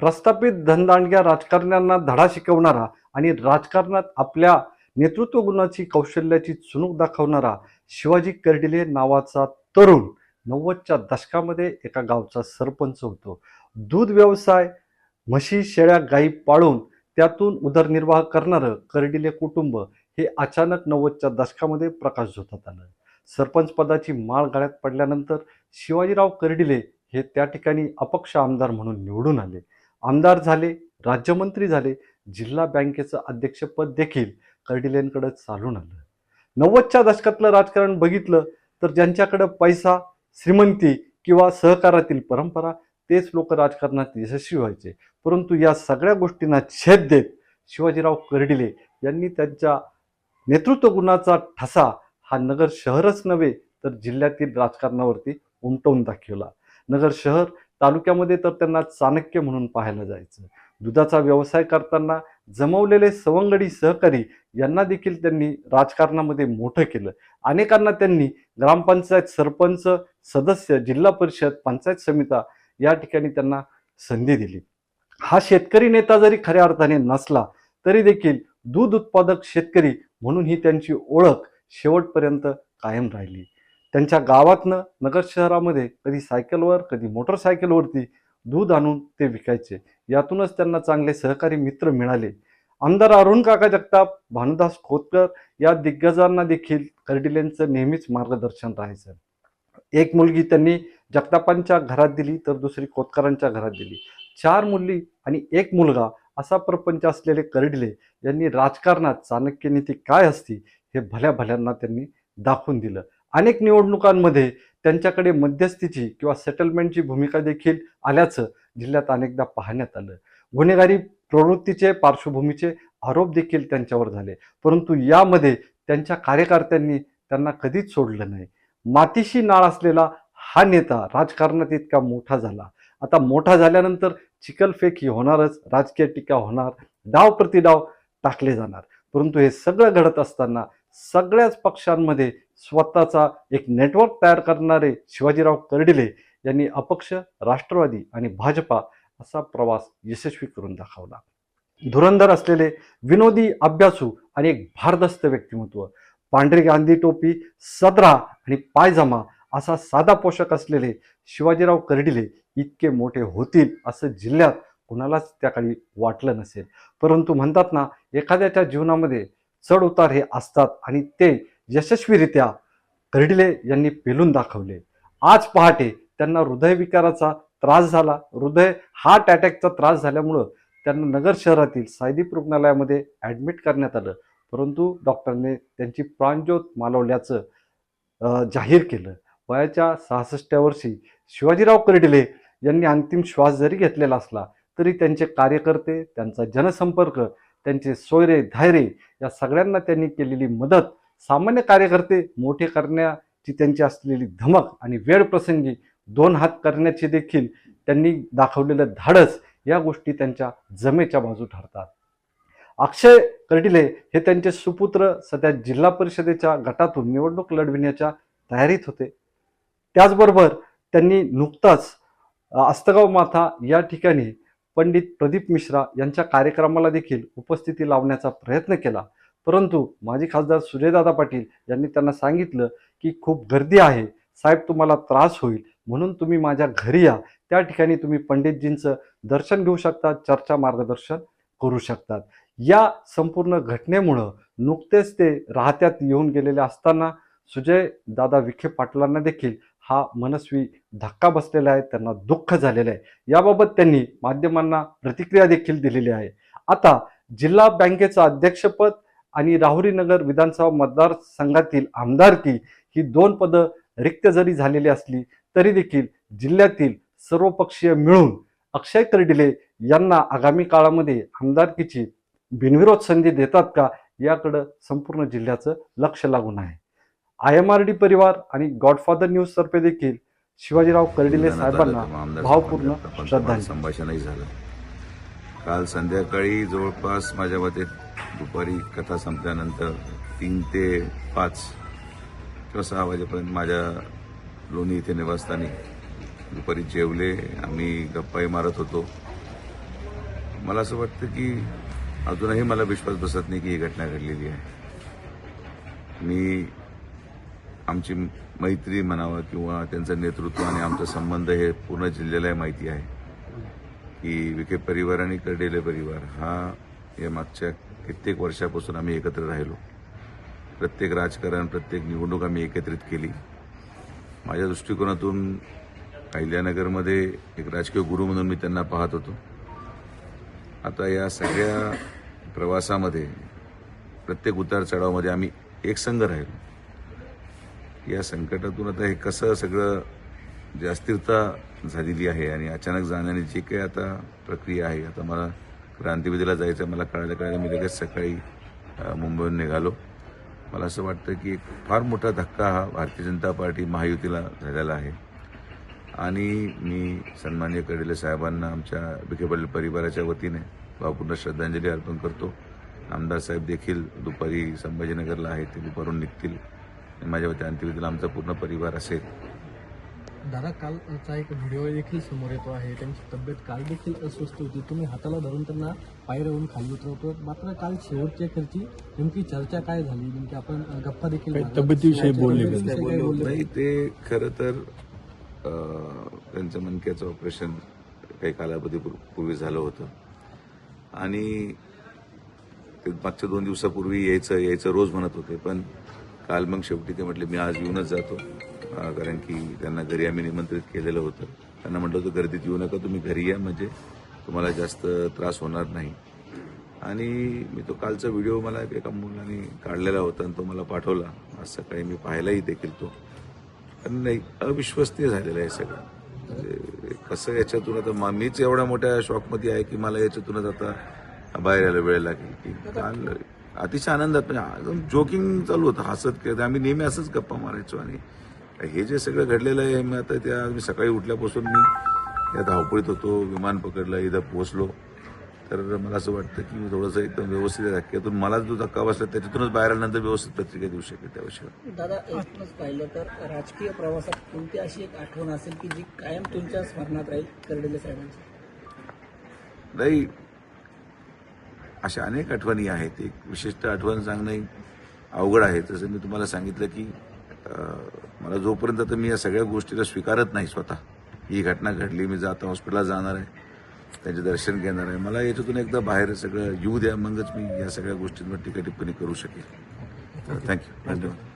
प्रस्थापित धनदांडग्या राजकारण्यांना धडा शिकवणारा आणि राजकारणात आपल्या नेतृत्व गुणाची कौशल्याची चुणूक दाखवणारा शिवाजी कर्डिले नावाचा तरुण नव्वदच्या दशकामध्ये एका गावचा सरपंच होतो. दूध व्यवसाय म्हशी शेळ्या गाई पाळून त्यातून उदरनिर्वाह करणारं कर्डिले कुटुंब हे अचानक नव्वदच्या दशकामध्ये प्रकाश झोतात आलं. सरपंच पदाची माळ गाळ्यात पडल्यानंतर शिवाजीराव कर्डिले हे त्या ठिकाणी अपक्ष आमदार म्हणून निवडून आले. आमदार झाले राज्यमंत्री झाले जिल्हा बँकेचं अध्यक्षपद देखील कर्डिलेंकडे चालून आलं. नव्वदच्या दशकातलं राजकारण बघितलं तर ज्यांच्याकडं पैसा श्रीमंती किंवा सहकारातील परंपरा तेच लोक राजकारणात यशस्वी व्हायचे. परंतु या सगळ्या गोष्टींना छेद देत शिवाजीराव कर्डिले यांनी त्यांच्या नेतृत्व गुणाचा ठसा हा नगर शहरच नव्हे तर जिल्ह्यातील राजकारणावरती उमटवून दाखवला. नगर शहर तालुक्यामध्ये तर त्यांना चाणक्य म्हणून पाहायला जायचं. दुधाचा व्यवसाय करताना जमवलेले सवंगडी सहकारी यांना देखील त्यांनी राजकारणामध्ये मोठं केलं. अनेकांना त्यांनी ग्रामपंचायत सरपंच सदस्य जिल्हा परिषद पंचायत समिता या ठिकाणी त्यांना संधी दिली. हा शेतकरी नेता जरी खऱ्या अर्थाने नसला तरी देखील दूध उत्पादक शेतकरी म्हणून ही त्यांची ओळख शेवटपर्यंत कायम राहिली. त्यांच्या गावातनं नगर शहरामध्ये कधी सायकलवर कधी मोटरसायकलवरती दूध आणून ते विकायचे. यातूनच त्यांना चांगले सहकारी मित्र मिळाले. आमदार अरुण काका जगताप भानुदास खोतकर या दिग्गजांना देखील कर्डिलेंचं नेहमीच मार्गदर्शन राहायचं एक मुलगी त्यांनी जगतापांच्या घरात दिली तर दुसरी खोतकरांच्या घरात दिली. चार मुली आणि एक मुलगा असा प्रपंच असलेले कर्डिले यांनी राजकारणात चाणक्य नीती काय असती हे भल्या भल्यांना त्यांनी दाखवून दिलं. अनेक निवडणुकांमध्ये त्यांच्याकडे मध्यस्थीची किंवा सेटलमेंटची भूमिका देखील आल्याचं जिल्ह्यात अनेकदा पाहण्यात आलं. गुन्हेगारी प्रवृत्तीचे पार्श्वभूमीचे आरोप देखील त्यांच्यावर झाले. परंतु यामध्ये त्यांच्या कार्यकर्त्यांनी त्यांना कधीच सोडलं नाही. मातीशी नाळ असलेला हा नेता राजकारणात इतका मोठा झाला. आता मोठा झाल्यानंतर चिकलफेक ही होणारच राजकीय टीका होणार डाव प्रतिडाव टाकले जाणार. परंतु हे सगळं घडत असताना सगळ्याच पक्षांमध्ये स्वतःचा एक नेटवर्क तयार करणारे शिवाजीराव कर्डिले यांनी अपक्ष राष्ट्रवादी आणि भाजपा असा प्रवास यशस्वी करून दाखवला. धुरंधर असलेले विनोदी अभ्यासू आणि एक भारदस्त व्यक्तिमत्व पांढरी गांधी टोपी सदरा आणि पायजमा असा साधा पोषक असलेले शिवाजीराव कर्डिले इतके मोठे होतील असं जिल्ह्यात कुणालाच त्या काळी वाटलं नसेल. परंतु म्हणतात ना एखाद्याच्या जीवनामध्ये चढ उतार हे असतात आणि ते यशस्वीरित्या कर्डिले यांनी पेलून दाखवले. आज पहाटे त्यांना हृदयविकाराचा त्रास झाला. हृदय हार्ट अटॅकचा त्रास झाल्यामुळं त्यांना नगर शहरातील सायदीप रुग्णालयामध्ये ॲडमिट करण्यात आलं. परंतु डॉक्टरने त्यांची प्राणज्योत मालवल्याचं जाहीर केलं. वयाच्या सहासष्टव्या वर्षी शिवाजीराव कर्डिले यांनी अंतिम श्वास जरी घेतलेला असला तरी त्यांचे कार्यकर्ते त्यांचा जनसंपर्क त्यांचे सोयरे धैर्य या सगळ्यांना त्यांनी केलेली मदत सामान्य कार्यकर्ते मोठे करण्याची त्यांची असलेली धमक आणि वेळ प्रसंगी दोन हात करण्याचे देखील त्यांनी दाखवलेलं धाडस या गोष्टी त्यांच्या जमेच्या बाजू ठरतात. अक्षय कर्डिले हे त्यांचे सुपुत्र सध्या जिल्हा परिषदेच्या गटातून निवडणूक लढविण्याच्या तयारीत होते. त्याचबरोबर त्यांनी नुकताच अस्तगाव माथा या ठिकाणी पंडित प्रदीप मिश्रा यांच्या कार्यक्रमाला देखील उपस्थिती लावण्याचा प्रयत्न केला. परंतु माजी खासदार सुजयदादा पाटील यांनी त्यांना सांगितलं की खूप गर्दी आहे. साहेब तुम्हाला त्रास होईल. म्हणून तुम्ही माझ्या घरी या. त्या ठिकाणी तुम्ही पंडितजींचं दर्शन घेऊ शकता चर्चा मार्गदर्शन करू शकतात. या संपूर्ण घटनेमुळं नुकतेच ते राहत्यात येऊन गेलेले असताना सुजय दादा विखे पाटलांना देखील हा मनस्वी धक्का बसलेला आहे त्यांना दुःख झालेलं आहे. याबाबत त्यांनी माध्यमांना प्रतिक्रिया देखील दिलेली आहे. आता जिल्हा बँकेचं अध्यक्षपद आणि राहुरी नगर विधानसभा मतदारसंघातील आमदारकी ही दोन पदं रिक्त जरी झालेली असली तरी देखील जिल्ह्यातील सर्वपक्षीय मिळून अक्षय कर्डिले यांना आगामी काळामध्ये आमदारकीची बिनविरोध संधी देतात का याकडं संपूर्ण जिल्ह्याचं लक्ष लागून आहे. आय एम आर डी परिवार आणि गॉडफादर न्यूज तर्फे देखील शिवाजीराव कर्डिले साहेबांना भावपूर्ण श्रद्धांजली. संभाषणही झालं. काल संध्याकाळी जवळपास माझ्या मते दुपारी कथा संपल्यानंतर तीन ते पाच किंवा सहा वाजेपर्यंत माझ्या लोणी इथे निवासस्थानी दुपारी जेवले आम्ही गप्पाही मारत होतो. मला असं वाटतं की अजूनही मला विश्वास बसत नाही की ही घटना घडलेली आहे. मी आमची मैत्री म्हणावं किंवा त्यांचं नेतृत्व आणि आमचा संबंध हे पूर्ण जिल्ह्याला माहिती आहे. की विखे परिवार आणि कर्डेले परिवार हा या मागच्या कित्येक वर्षापासून आम्ही एकत्र राहिलो. प्रत्येक राजकारण प्रत्येक निवडणूक आम्ही एकत्रित केली. माझ्या दृष्टिकोनातून अहिल्यानगरमध्ये एक राजकीय गुरु म्हणून मी त्यांना पाहत होतो. आता या सगळ्या प्रवासामध्ये प्रत्येक उतार चढावामध्ये आम्ही एकसंघ राहिलो. या संकटातून आता हे कसं सगळं जे अस्थिरता झालेली आहे आणि अचानक जाण्याने जी काही आता प्रक्रिया आहे आता मला क्रांतिविधीला जायचं मला कळायला कळायला मी लगेच सकाळी मुंबईहून निघालो. मला असं वाटतं की एक फार मोठा धक्का हा भारतीय जनता पार्टी महायुतीला झालेला आहे. आणि मी सन्मान्य कडेले साहेबांना आमच्या विखे पाटील परिवाराच्या वतीने भावपूर्ण श्रद्धांजली अर्पण करतो. आमदार साहेब देखील दुपारी संभाजीनगरला आहेत ते दुपारून निघतील. माझ्या वती अंत्यविधीला आमचा पूर्ण परिवार असेल. दादा कालचा एक व्हिडिओ देखील समोर येतो आहे. त्यांची तब्येत काल देखील अस्वस्थ होती. तुम्ही हाताला धरून त्यांना पायऱ्यावरून खाली उतरवतो. मात्र काल शेवटच्या खर्ची नेमकी चर्चा काय झाली? नेमकी आपण गप्पा देखील. तब्येतीविषयी बोलले नाही. ते खरं तर त्यांचं मणक्याचं ऑपरेशन काही कालावधी पूर- पूर्वी झालं होतं. आणि ते मागच्या दोन दिवसापूर्वी यायचं यायचं रोज म्हणत होते. पण काल मग शेवटी ते म्हटले मी आज येऊनच जातो. कारण की त्यांना घरी आम्ही निमंत्रित केलेलं होतं. त्यांना म्हटलं होतं गर्दीत येऊ नका तुम्ही घरी या म्हणजे तुम्हाला जास्त त्रास होणार नाही. आणि मी तो कालचा व्हिडिओ मला एका मुलाने काढलेला होता आणि तो मला पाठवला. आज सकाळी मी पाहायलाही देखील तो. कारण नाही अविश्वसनीय झालेलं आहे सगळं. म्हणजे कसं याच्यातून आता मा- मीच एवढ्या मोठ्या शॉकमध्ये आहे की मला याच्यातूनच आता बाहेर यायला वेळ लागेल. की काल अतिशय आनंदात म्हणजे जोकिंग चालू होतं हसत खेळत. आम्ही नेहमी असंच गप्पा मारायचो आणि हे जे सगळं घडलेलं आहे मी आता त्या मी सकाळी उठल्यापासून मी या धावपळीत होतो विमान पकडलं इथं पोहोचलो. तर मला असं वाटतं की मी थोडंसं एकदम व्यवस्थित धक्क्यातून मला जो धक्का बसला त्याच्यातूनच बाहेर आल्यानंतर व्यवस्थित पत्रिका देऊ शकेल त्या विषयावर दादा एकूणच पाहिलं तर राजकीय प्रवासात कोणती अशी एक आठवण असेल की जी कायम तुमच्या स्मरणात राहील कर्डिले साहेबांची? नाही अशा अनेक आठवणी आहेत. एक विशिष्ट आठवण सांगणं अवघड आहे. जसं मी तुम्हाला सांगितलं की मला जोपर्यंत आता मी या सगळ्या गोष्टीला स्वीकारत नाही स्वतः. ही घटना घडली मी जाता हॉस्पिटलला जाणार आहे. त्यांचे दर्शन घेणार आहे. मला याच्यातून एकदा बाहेर सगळं येऊ द्या मगच मी या सगळ्या गोष्टींवर टीका टिप्पणी करू शकेल थँक्यू. धन्यवाद.